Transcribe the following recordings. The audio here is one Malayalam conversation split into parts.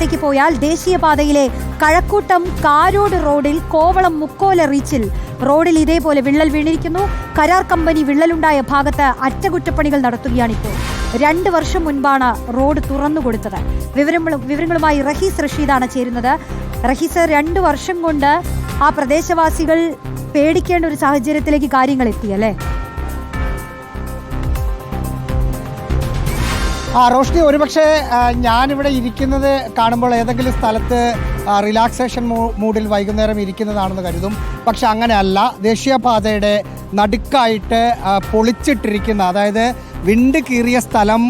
ത്തേക്ക് പോയാൽ ദേശീയപാതയിലെ കഴക്കൂട്ടം കാരോട് റോഡിൽ കോവളം മുക്കോല റീച്ചിൽ. റോഡിൽ ഇതേപോലെ വിള്ളൽ വീണിരിക്കുന്നു. കരാർ കമ്പനി വിള്ളലുണ്ടായ ഭാഗത്ത് അറ്റകുറ്റപ്പണികൾ നടത്തുകയാണിപ്പോൾ. രണ്ട് വർഷം മുൻപാണ് റോഡ് തുറന്നു കൊടുത്തത് വിവരങ്ങളും വിവരങ്ങളുമായി റഹീസ് റഷീദാണ് ചേരുന്നത്. റഹീസ് രണ്ട് വർഷം കൊണ്ട് ആ പ്രദേശവാസികൾ പേടിക്കേണ്ട ഒരു സാഹചര്യത്തിലേക്ക് കാര്യങ്ങൾ എത്തി ആ റോഷ്നി ഒരുപക്ഷെ ഞാനിവിടെ ഇരിക്കുന്നത് കാണുമ്പോൾ ഏതെങ്കിലും സ്ഥലത്ത് റിലാക്സേഷൻ മൂഡിൽ വൈകുന്നേരം ഇരിക്കുന്നതാണെന്ന് കരുതും. പക്ഷെ അങ്ങനെയല്ല. ദേശീയപാതയുടെ നടുക്കായിട്ട് പൊളിച്ചിട്ടിരിക്കുന്ന അതായത് വിണ്ട് കീറിയ സ്ഥലം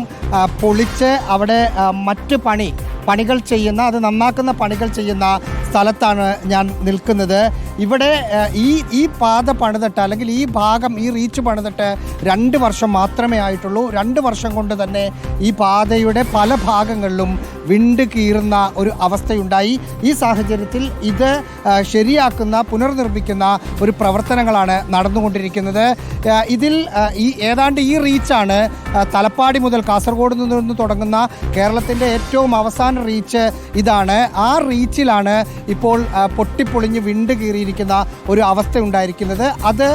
പൊളിച്ച് അവിടെ മറ്റ് പണി പണികൾ ചെയ്യുന്ന അത് നന്നാക്കുന്ന പണികൾ ചെയ്യുന്ന സ്ഥലത്താണ് ഞാൻ നിൽക്കുന്നത്. ഇവിടെ ഈ ഈ പാത പണിതിട്ട് അല്ലെങ്കിൽ ഈ ഭാഗം ഈ റീച്ച് പണിതിട്ട് രണ്ട് വർഷം മാത്രമേ ആയിട്ടുള്ളൂ. രണ്ട് വർഷം കൊണ്ട് തന്നെ ഈ പാതയുടെ പല ഭാഗങ്ങളിലും വിണ്ട് കീറുന്ന ഒരു അവസ്ഥയുണ്ടായി. ഈ സാഹചര്യത്തിൽ ഇത് ശരിയാക്കുന്ന പുനർനിർമ്മിക്കുന്ന ഒരു പ്രവർത്തനങ്ങളാണ് നടന്നുകൊണ്ടിരിക്കുന്നത്. ഇതിൽ ഈ ഏതാണ്ട് ഈ റീച്ചാണ് തലപ്പാടി മുതൽ കാസർഗോഡ് നിന്ന് തുടങ്ങുന്ന കേരളത്തിന്റെ ഏറ്റവും അവസാന റീച്ച് ഇതാണ്. ആ റീച്ചിലാണ് ഇപ്പോൾ പൊട്ടിപ്പൊളിഞ്ഞ് വിണ്ട് കീറിയിരിക്കുന്ന ഒരു അവസ്ഥ ഉണ്ടായിരിക്കുന്നത്. അത്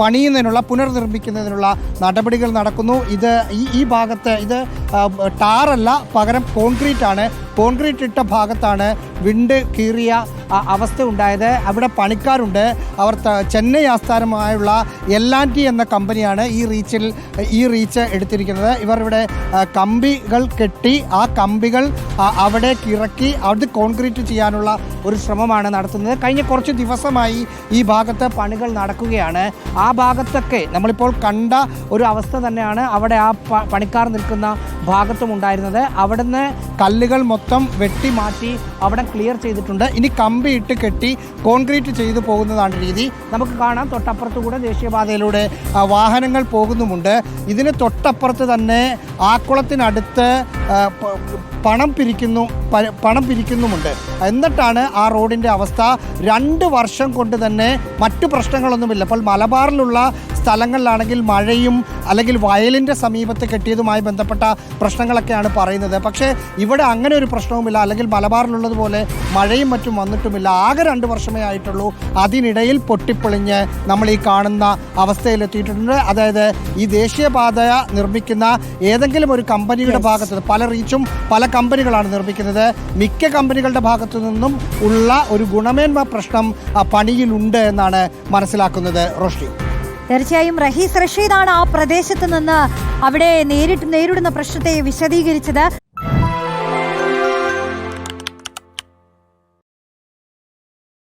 പണിയുന്നതിനുള്ള പുനർനിർമ്മിക്കുന്നതിനുള്ള നടപടികൾ നടക്കുന്നു. ഇത് ഈ ഈ ഭാഗത്ത് ഇത് ടാറല്ല പകരം കോൺക്രീറ്റ് ആണ് കോൺക്രീറ്റ് ഇട്ട ഭാഗത്താണ് വിണ്ട് കീറിയ അവസ്ഥ ഉണ്ടായത് അവിടെ പണിക്കാരുണ്ട്. അവർ ചെന്നൈ ആസ്ഥാനമായുള്ള ടി എന്ന കമ്പനിയാണ് ഈ റീച്ചിൽ ഈ റീച്ച് എടുത്തിരിക്കുന്നത്. ഇവർ ഇവിടെ കമ്പികൾ കെട്ടി ആ കമ്പികൾ അവിടെ ഇറക്കി അത് കോൺക്രീറ്റ് ചെയ്യാനുള്ള ഒരു ശ്രമമാണ് നടത്തുന്നത്. കഴിഞ്ഞ കുറച്ച് ദിവസമായി ഈ ഭാഗത്ത് പണികൾ നടക്കുകയാണ്. ആ ഭാഗത്തൊക്കെ നമ്മളിപ്പോൾ കണ്ട ഒരു അവസ്ഥ തന്നെയാണ്. അവിടെ ആ പണിക്കാർ നിൽക്കുന്ന ഭാഗത്തും ഉണ്ടായിരുന്നത് അവിടുന്ന് കല്ലുകൾ മൊത്തം വെട്ടി മാറ്റി അവിടെ ക്ലിയർ ചെയ്തിട്ടുണ്ട്. ഇനി കമ്പി ഇട്ട് കെട്ടി കോൺക്രീറ്റ് ചെയ്തു പോകുന്നതാണ് രീതി. നമുക്ക് കാണാം തൊട്ടപ്പുറത്തു കൂടെ ദേശീയപാതയിലൂടെ വാഹനങ്ങൾ പോകുന്നുമുണ്ട്. ഇതിന് തൊട്ടപ്പുറത്ത് തന്നെ ആക്കുളത്തിനടുത്ത് പണം പിരിക്കുന്നു പണം പിരിക്കുന്നുമുണ്ട്. എന്നിട്ടാണ് ആ റോഡിന്റെ അവസ്ഥ. രണ്ട് വർഷം കൊണ്ട് തന്നെ മറ്റു പ്രശ്നങ്ങളൊന്നുമില്ല. അപ്പോൾ മലബാറിലുള്ള സ്ഥലങ്ങളിലാണെങ്കിൽ മഴയും അല്ലെങ്കിൽ വയലിന്റെ സമീപത്ത് കെട്ടിയതുമായി ബന്ധപ്പെട്ട പ്രശ്നങ്ങളൊക്കെയാണ് പറയുന്നത്. പക്ഷേ ഇവിടെ അങ്ങനെ ഒരു പ്രശ്നവുമില്ല. അല്ലെങ്കിൽ മലബാറിലുള്ളതുപോലെ മഴയും മറ്റും വന്നിട്ടുമില്ല. ആകെ രണ്ട് വർഷമേ ആയിട്ടുള്ളൂ അതിനിടയിൽ പൊട്ടിപ്പൊളിഞ്ഞ് നമ്മൾ ഈ കാണുന്ന അവസ്ഥയിലെത്തിയിട്ടുണ്ട്. അതായത് ഈ ദേശീയപാത നിർമ്മിക്കുന്ന ഏതെങ്കിലും ഒരു കമ്പനിയുടെ ഭാഗത്ത് പല റീച്ചും പല കമ്പനികളാണ് നിർമ്മിക്കുന്നത്. മിക്ക കമ്പനികളുടെ ഭാഗത്തു നിന്നും ഉള്ള ഒരു ഗുണമേന്മ പ്രശ്നം ആ പണിയിലുണ്ട് എന്നാണ് മനസ്സിലാക്കുന്നത് റോഷ്നി. തീർച്ചയായും റഹീസ് റഷീദാണ് ആ പ്രദേശത്ത് നിന്ന് അവിടെ നേരിട്ട് നേരിടുന്ന പ്രശ്നത്തെ വിശദീകരിച്ചത്.